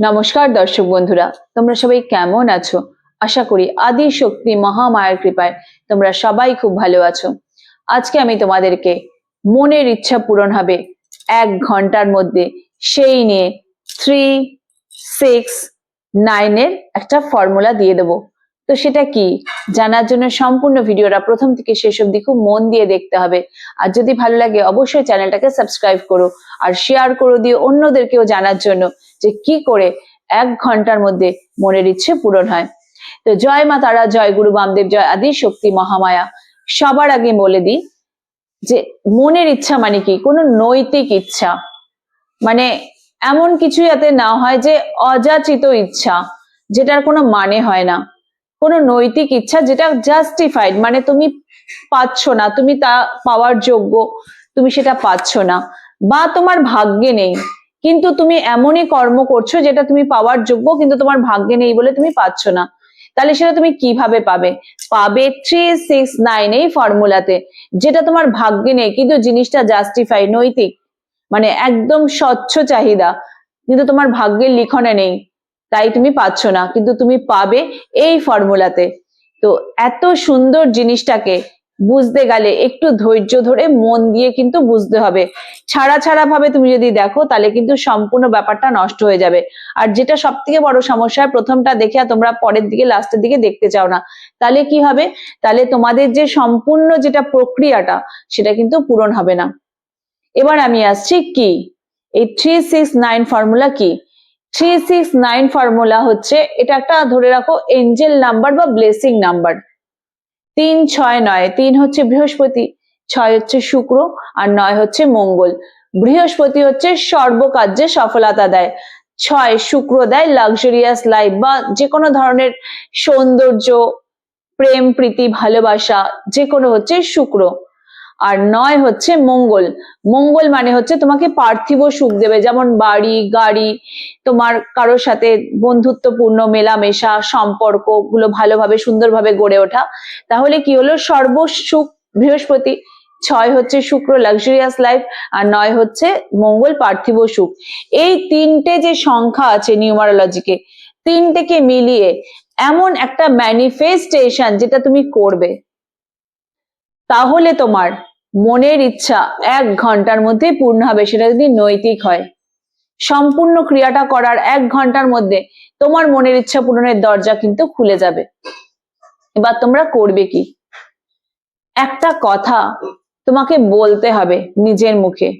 নমস্কার, দর্শক বন্ধুরা। তোমরা সবাই কেমন আছো? আশা করি আদি শক্তি মহামায়ার কৃপায় তোমরা সবাই খুব ভালো আছো। আজকে আমি তোমাদেরকে মনের ইচ্ছা পূরণ হবে এক ঘণ্টার মধ্যে। সেই নিয়ে থ্রি সিক্স নাইনের একটা ফর্মুলা দিয়ে দেবো। তো সেটা কি? জানার জন্য সম্পূর্ণ ভিডিওটা প্রথম থেকে শেষ অবধি খুব মন দিয়ে দেখতে হবে। আর যদি ভালো লাগে, অবশ্যই চ্যানেলটাকে সাবস্ক্রাইব করো আর শেয়ার করো দিয়ে অন্যদেরকেও জানার জন্য যে কি করে এক ঘণ্টার মধ্যে মনের ইচ্ছে পূরণ হয়। তো জয় মা তারা, জয় গুরু বামদেব, জয় আদি শক্তি মহামায়া। সবার আগে বলে দিই যে মনের ইচ্ছা মানে কি? কোনো নৈতিক ইচ্ছা। মানে এমন কিছু যাতে না হয় যে অযাচিত ইচ্ছা, যেটার কোনো মানে হয় না। কোনো নৈতিক ইচ্ছা যেটা জাস্টিফাইড মানে তুমি পাচ্ছ না, তুমি তা পাওয়ার যোগ্য, তুমি সেটা পাচ্ছ না, বা তোমার ভাগ্যে নেই, কিন্তু তুমি এমনই কর্ম করছ যেটা তুমি পাওয়ার যোগ্য, কিন্তু তোমার ভাগ্যে নেই বলে তুমি পাচ্ছ না। তাহলে সেটা তুমি কীভাবে পাবে? পাবে থ্রি সিক্স নাইন এই ফর্মুলাতে, যেটা তোমার ভাগ্যে নেই, কিন্তু জিনিসটা জাস্টিফাই নৈতিক মানে একদম স্বচ্ছ চাহিদা, কিন্তু তোমার ভাগ্যের লিখনে নেই। তাই তুমি পাচ্ছ না, কিন্তু তুমি পাবে এই ফর্মুলাতে। তো এত সুন্দর জিনিসটাকে বুঝতে গেলে একটু ধৈর্য ধরে মন দিয়ে কিন্তু বুঝতে হবে। ছাড়া ছাড়া ভাবে তুমি যদি দেখো, তাহলে কিন্তু সম্পূর্ণ ব্যাপারটা নষ্ট হয়ে যাবে। আর যেটা সব থেকে বড় সমস্যা, প্রথমটা দেখে তোমরা পরের দিকে, লাস্টের দিকে দেখতে চাও না। তাহলে কি হবে? তাহলে তোমাদের যে সম্পূর্ণ যেটা প্রক্রিয়াটা, সেটা কিন্তু পূরণ হবে না। এবার আমি আসছি কি? এই থ্রি সিক্স নাইন ফর্মুলা কি? থ্রি সিক্স নাইন ফর্মুলা হচ্ছে, এটা একটা, ধরে রাখো এঞ্জেল নাম্বার বা ব্লেসিং নাম্বার তিন ছয় নয়, তিন হচ্ছে বৃহস্পতি, ছয় হচ্ছে শুক্র, আর নয় হচ্ছে মঙ্গল। বৃহস্পতি হচ্ছে সর্বকার্যে সফলতা দেয়। ছয় শুক্র দেয় লাক্সারিয়াস লাইফ বা যে কোনো ধরনের সৌন্দর্য, প্রেম, প্রীতি, ভালোবাসা যে কোনো হচ্ছে শুক্র। আর নয় হচ্ছে মঙ্গল। মঙ্গল মানে হচ্ছে তোমাকে পার্থিব সুখ দেবে, যেমন বাড়ি, গাড়ি, তোমার কারোর সাথে বন্ধুত্বপূর্ণ, মেলামেশা, সম্পর্ক, গুলো ভালোভাবে, সুন্দরভাবে গড়ে ওঠা। তাহলে কি হলো? সর্বসুখ, বৃহস্পতি, ছয় হচ্ছে শুক্র লাক্সারিয়াস লাইফ আর নয় হচ্ছে মঙ্গল, পার্থিব সুখ। এই তিনটে যে সংখ্যা আছে নিউমারোলজিকে তিনটেকে মিলিয়ে এমন একটা ম্যানিফেস্টেশন যেটা তুমি করবে। তাহলে তোমার মনের ইচ্ছা এক ঘণ্টার মধ্যে পূর্ণ হবে, সেটা যদি নৈতিক হয়। সম্পূর্ণ ক্রিয়াটা করার এক ঘণ্টার মধ্যে তোমার মনের ইচ্ছা পূরণের দরজা কিন্তু খুলে যাবে। এবার তোমরা করবে কি? একটা কথা তোমাকে বলতে হবে নিজের মুখে।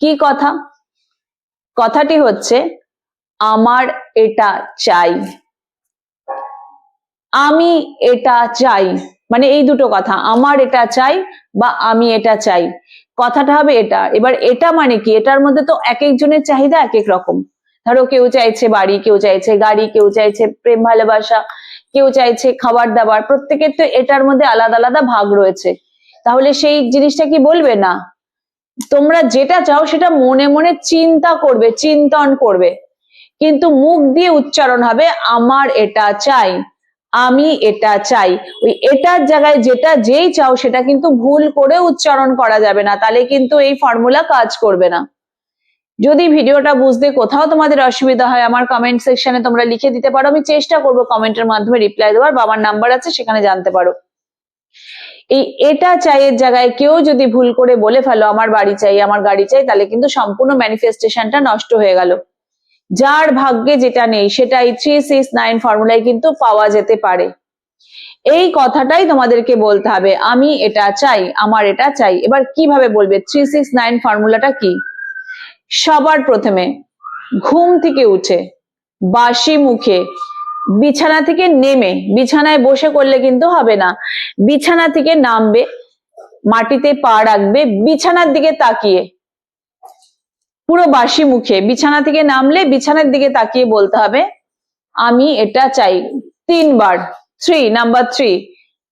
কি কথা? কথাটি হচ্ছে, আমার এটা চাই। আমি এটা চাই। মানে এই দুটো কথা, আমার এটা চাই বা আমি এটা চাই। কথাটা হবে এটা। এবার এটা মানে কি? এটার মধ্যে তো এক একজনের চাহিদা এক এক রকম। ধরো কেউ চাইছে বাড়ি, কেউ চাইছে গাড়ি, কেউ চাইছে প্রেম, ভালোবাসা, কেউ চাইছে খাবার দাবার প্রত্যেকের তো এটার মধ্যে আলাদা আলাদা ভাগ রয়েছে। তাহলে সেই জিনিসটা কি বলবে? না। তোমরা যেটা চাও সেটা মনে মনে চিন্তা করবে, চিন্তন করবে। কিন্তু মুখ দিয়ে উচ্চারণ হবে, আমার এটা চাই। আমি এটা চাই। ওই এটার জায়গায় যেটা যেই চাও, সেটা কিন্তু ভুল করে উচ্চারণ করা যাবে না। তাহলে কিন্তু এই ফর্মুলা কাজ করবে না। যদি ভিডিওটা বুঝতে কোথাও তোমাদের অসুবিধা হয়, আমার কমেন্ট সেকশনে তোমরা লিখে দিতে পারো। আমি চেষ্টা করব কমেন্টের মাধ্যমে রিপ্লাই দেওয়ার। বাবার নাম্বার আছে, সেখানে জানতে পারো। এই এটা চাইয়ের জায়গায় কেউ যদি ভুল করে বলে ফেলো, আমার বাড়ি চাই, আমার গাড়ি চাই, তাহলে কিন্তু সম্পূর্ণ ম্যানিফেস্টেশনটা নষ্ট হয়ে গেল। যার ভাগ্যে যেটা নেই, সেটাই থ্রি সিক্স নাইন ফর্মুলায় কিন্তু পাওয়া যেতে পারে। এই কথাটাই তোমাদেরকে বলতে হবে, আমি এটা চাই, আমার এটা চাই। এবার কীভাবে বলবে থ্রি সিক্স নাইন ফর্মুলাটা কি? সবার প্রথমে ঘুম থেকে উঠে, বাসি মুখে, বিছানা থেকে নেমে, বিছানায় বসে করলে কিন্তু হবে না। বিছানা থেকে নামবে, মাটিতে পা রাখবে, বিছানার দিকে তাকিয়ে পুরো বাসি মুখে। বিছানা থেকে নামলে বিছানার দিকে তাকিয়ে বলতে হবে, আমি এটা চাই। তিনবার। Three, number three.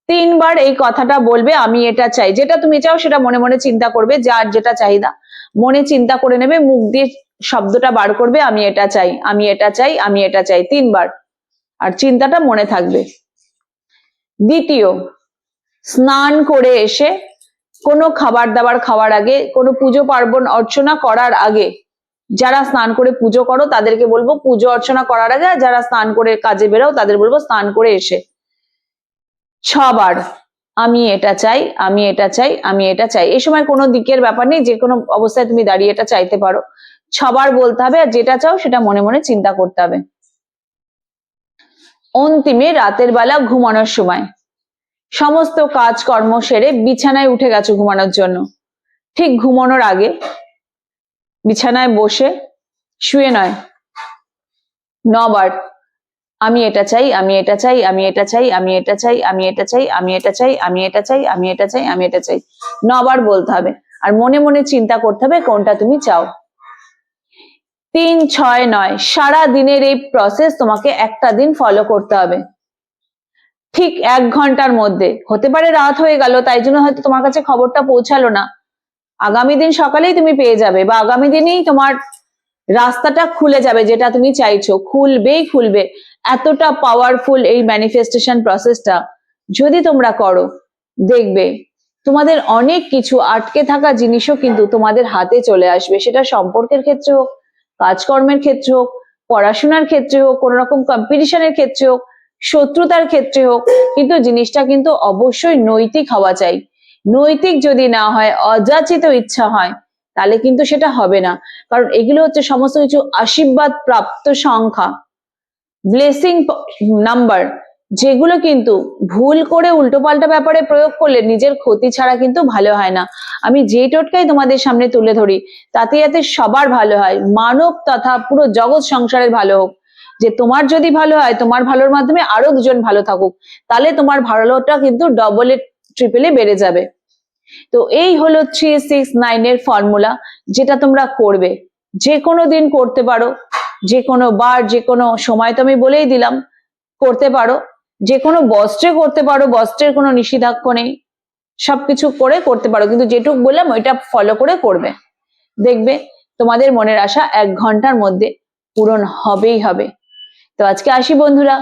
তিনবার এই কথাটা বলবে, আমি এটা চাই। যেটা তুমি চাও সেটা মনে মনে চিন্তা করবে, যার যেটা চাহিদা। মনে চিন্তা করে নেবে, মুখ দিয়ে শব্দটা বার করবে, আমি এটা চাই, আমি এটা চাই, আমি এটা চাই। তিনবার। আর চিন্তাটা মনে থাকবে। দ্বিতীয়, স্নান করে এসে কোনো খাবার দাবার খাওয়ার আগে, কোনো পুজো পার্বণ অর্চনা করার আগে, যারা স্নান করে পুজো করো, তাদেরকে বলব পুজো অর্চনা করার আগে যারা স্নান করে কাজে বেরো তাদের বলব স্নান করে এসে। ছবার, আমি এটা চাই, আমি এটা চাই, আমি এটা চাই। এই সময় কোনো দিকের ব্যাপার নেই, যে কোনো অবস্থায় তুমি দাঁড়িয়ে এটা চাইতে পারো। ছবার বলতে হবে, আর যেটা চাও সেটা মনে মনে চিন্তা করতে হবে। অন্তিমে রাতের বেলা ঘুমানোর সময়। সমস্ত কাজকর্ম সেরে বিছানায় উঠে গেছো ঘুমানোর জন্য। ঠিক ঘুমানোর আগে বিছানায় বসে শুয়ে নয়। নবার, আমি এটা চাই, আমি এটা চাই, আমি এটা চাই, আমি এটা চাই, আমি এটা চাই, আমি এটা চাই, আমি এটা চাই, আমি এটা চাই, আমি এটা চাই। নবার বলতে হবে। আর মনে মনে চিন্তা করতে হবে কোনটা তুমি চাও। তিন, ছয়, নয়, সারা দিনের এই প্রসেস তোমাকে একটা দিন ফলো করতে হবে। ঠিক এক ঘণ্টার মধ্যে। হতে পারে রাত হয়ে গেল, তাই জন্য হয়তো তোমার কাছে খবরটা পৌঁছালো না। আগামী দিন সকালেই তুমি পেয়ে যাবে বা আগামী দিনেই তোমার রাস্তাটা খুলে যাবে যেটা তুমি চাইছো। খুলবেই খুলবে। এতটা পাওয়ারফুল এই ম্যানিফেস্টেশন প্রসেসটা যদি তোমরা করো, দেখবে তোমাদের অনেক কিছু আটকে থাকা জিনিসও কিন্তু তোমাদের হাতে চলে আসবে। সেটা সম্পর্কের ক্ষেত্রে হোক, কাজকর্মের ক্ষেত্রে হোক, পড়াশোনার ক্ষেত্রে হোক কোনো রকম কম্পিটিশনের ক্ষেত্রে হোক শত্রুতার ক্ষেত্রে হোক, কিন্তু জিনিসটা কিন্তু অবশ্যই নৈতিক হওয়া চাই। নৈতিক যদি না হয়, অযাচিত ইচ্ছা হয়, তাহলে কিন্তু সেটা হবে না। কারণ এগুলো হচ্ছে সমস্ত কিছু আশীর্বাদ প্রাপ্ত সংখ্যা। ব্লেসিং নাম্বার যেগুলো কিন্তু ভুল করে উল্টোপাল্টা ব্যাপারে প্রয়োগ করলে নিজের ক্ষতি ছাড়া কিন্তু ভালো হয় না। আমি যে টোটকাই তোমাদের সামনে তুলে ধরি, তাতে যাতে সবার ভালো হয়, মানব তথা পুরো জগৎ সংসারের ভালো হোক। যে তোমার যদি ভালো হয়, তোমার ভালোর মাধ্যমে আরও দুজন ভালো থাকুক, তাহলে তোমার ভালোটা কিন্তু ডবল ট্রিপলে বেড়ে যাবে। তো এই হলো থ্রি সিক্স নাইনের ফর্মুলা যেটা তোমরা করবে। যে কোনো দিন করতে পারো, যে কোনো বার, যে কোনো সময় তো আমি বলেই দিলাম, করতে পারো। যে কোনো বস্ত্রে করতে পারো বস্ত্রের কোনো নিষেধাজ্ঞ নেই। সবকিছু করে করতে পারো, কিন্তু যেটুক বললাম ওইটা ফলো করে করবে। দেখবে তোমাদের মনের আশা এক ঘণ্টার মধ্যে পূরণ হবেই হবে। তো আজকে আসি বন্ধুরা,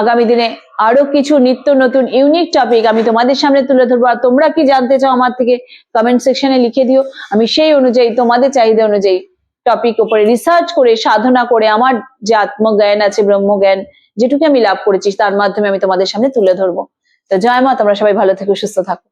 আগামী দিনে আরও কিছু নিত্য নতুন ইউনিক টপিক আমি তোমাদের সামনে তুলে ধরবো। আর তোমরা কি জানতে চাও আমার থেকে কমেন্ট সেকশনে লিখে দিও। আমি সেই অনুযায়ী, তোমাদের চাহিদা অনুযায়ী টপিক উপরে রিসার্চ করে, সাধনা করে আমার যে আত্মজ্ঞান আছে, ব্রহ্মজ্ঞান যেটুকু আমি লাভ করেছি, তার মাধ্যমে আমি তোমাদের সামনে তুলে ধরবো। তো জয় মা, তোমরা সবাই ভালো থেকো, সুস্থ থাকো।